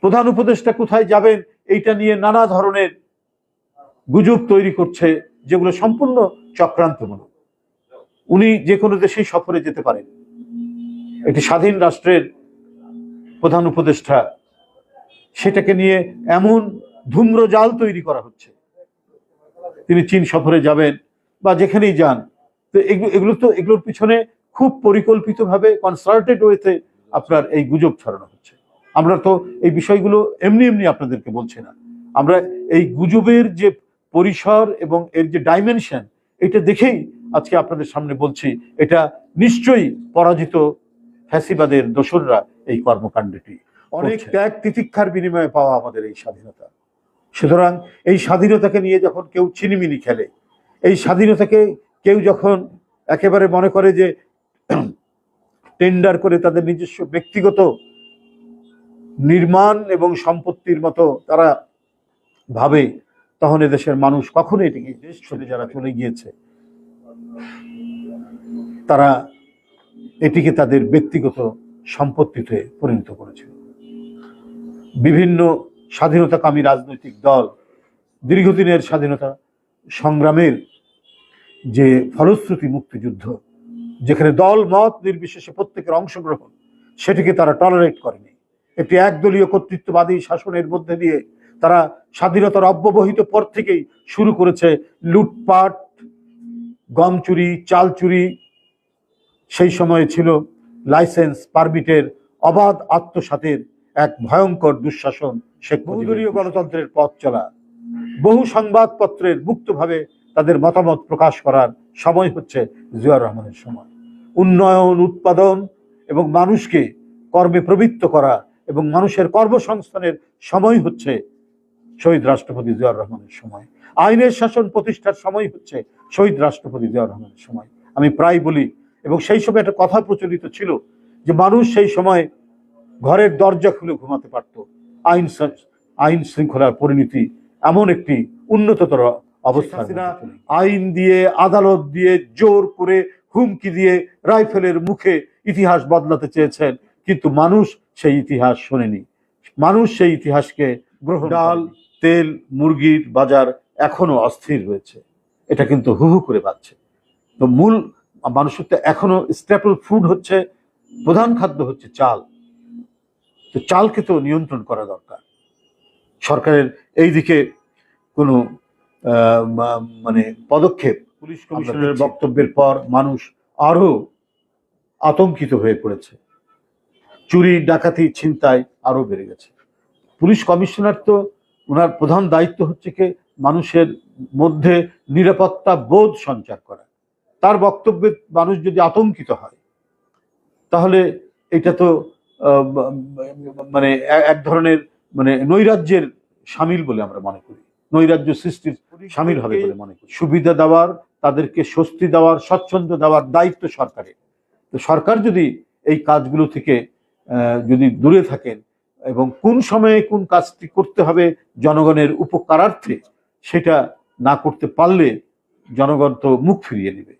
প্রধান উপদেষ্টা কোথায় যাবেন, এইটা নিয়ে নানা ধরনের গুজব তৈরি করছে, যেগুলো সম্পূর্ণ চক্রান্তমূলক। উনি যে কোনো দেশেই সফরে যেতে পারেন। একটি স্বাধীন রাষ্ট্রের প্রধান উপদেষ্টা, সেটাকে নিয়ে এমন ধূম্রজাল তৈরি করা হচ্ছে। তিনি চীন সফরে যাবেন বা যেখানেই যান। তো এগুলো তো, এগুলোর পিছনে খুব পরিকল্পিতভাবে কনসার্টেড ওয়েতে আপনার এই গুজব ছড়ানো হচ্ছে। আমরা তো এই বিষয়গুলো এমনি এমনি আপনাদেরকে বলছি না। আমরা এই গুজবের যে পরিসর এবং এর যে ডাইমেনশন এটা দেখেই আজকে আপনাদের সামনে বলছি এটা নিশ্চয়ই পরাজিত ফ্যাসিবাদের দোসররা এই কর্মকাণ্ডটি অনেক ত্যাগ তিতিক্ষার বিনিময়ে পাওয়া আমাদের এই স্বাধীনতা। সুতরাং এই স্বাধীনতাকে নিয়ে যখন কেউ চিনিমিনি খেলে এই স্বাধীনতাকে কেউ যখন একেবারে মনে করে যে টেন্ডার করে তাদের নিজস্ব ব্যক্তিগত নির্মাণ এবং সম্পত্তির মতো তারা ভাবে, তখন এদেশের মানুষ কখনো এটিকে দেশ ছেড়ে যারা চলে গিয়েছে, তারা এটিকে তাদের ব্যক্তিগত সম্পত্তিতে পরিণত করেছিল। বিভিন্ন স্বাধীনতাকামী রাজনৈতিক দল দীর্ঘদিনের স্বাধীনতা সংগ্রামের যে ফলশ্রুতি মুক্তিযুদ্ধ, যেখানে দল মত নির্বিশেষে প্রত্যেকের অংশগ্রহণ, সেটিকে তারা টলারেট করেনি। একটি একদলীয় কর্তৃত্ববাদী শাসনের মধ্যে দিয়ে তারা স্বাধীনতার অব্যবহিত পর থেকেই শুরু করেছে লুটপাট গম চুরি চাল চুরি সেই সময়ে ছিল লাইসেন্স পারমিটের অবাধ আত্মসাতের এক ভয়ঙ্কর দুঃশাসন শেখ বহুদলীয় গণতন্ত্রের পথ চলা। বহু সংবাদপত্রের মুক্তভাবে তাদের মতামত প্রকাশ করার সময় হচ্ছে জিয়াউর রহমানের সময়। উন্নয়ন উৎপাদন এবং মানুষকে কর্মে প্রবৃত্ত করা এবং মানুষের কর্মসংস্থানের সময় হচ্ছে শহীদ রাষ্ট্রপতি জিয়াউর রহমানের সময়। আইনের শাসন প্রতিষ্ঠার সময় হচ্ছে শহীদ রাষ্ট্রপতি জিয়াউর রহমানের সময়। আমি প্রায় বলি এবং সেই সময় একটা কথা প্রচলিত ছিল যে মানুষ সেই সময় ঘরের দরজা খুলে ঘুমাতে পারত। আইন আইন শৃঙ্খলার পরিণতি এমন একটি উন্নততর অবস্থা আইন দিয়ে আদালত দিয়ে জোর করে হুমকি দিয়ে রাইফেলের মুখে ইতিহাস বদলাতে চেয়েছেন। কিন্তু মানুষ সেই ইতিহাস শোনেনি। মানুষ সেই ইতিহাসকে গ্রহণ ডাল তেল মুরগির বাজার এখনও অস্থির রয়েছে। এটা কিন্তু হু হু করে বাড়ছে। তো মূল মানুষের তো এখনও স্ট্যাপল ফুড হচ্ছে প্রধান খাদ্য হচ্ছে চাল। তো চালকে তো নিয়ন্ত্রণ করা দরকার। সরকারের এই দিকে কোনো মানে পদক্ষেপ পুলিশ কমিশনের বক্তব্যের পর মানুষ আরও আতঙ্কিত হয়ে পড়েছে। চুরি, ডাকাতি, ছিনতাই আরও বেড়ে গেছে। পুলিশ কমিশনার তো, ওনার প্রধান দায়িত্ব হচ্ছে কি মানুষের মধ্যে নিরাপত্তা বোধ সঞ্চার করা। তার বক্তব্যে মানুষ যদি আতঙ্কিত হয়, তাহলে এটা তো মানে এক ধরনের মানে নৈরাজ্যের সামিল বলে আমরা মনে করি। নৈরাজ্য সৃষ্টির সামিল হবে বলে মনে করি। সুবিধা দেওয়ার, তাদেরকে স্বস্তি দেওয়ার, স্বচ্ছন্দ দেওয়ার দায়িত্ব সরকারের। তো সরকার যদি এই কাজগুলো থেকে যদি দূরে থাকেন এবং কোন সময়ে কোন কাজটি করতে হবে জনগণের উপকারার্থে সেটা না করতে পারলে জনগণ তো মুখ ফিরিয়ে নেবে।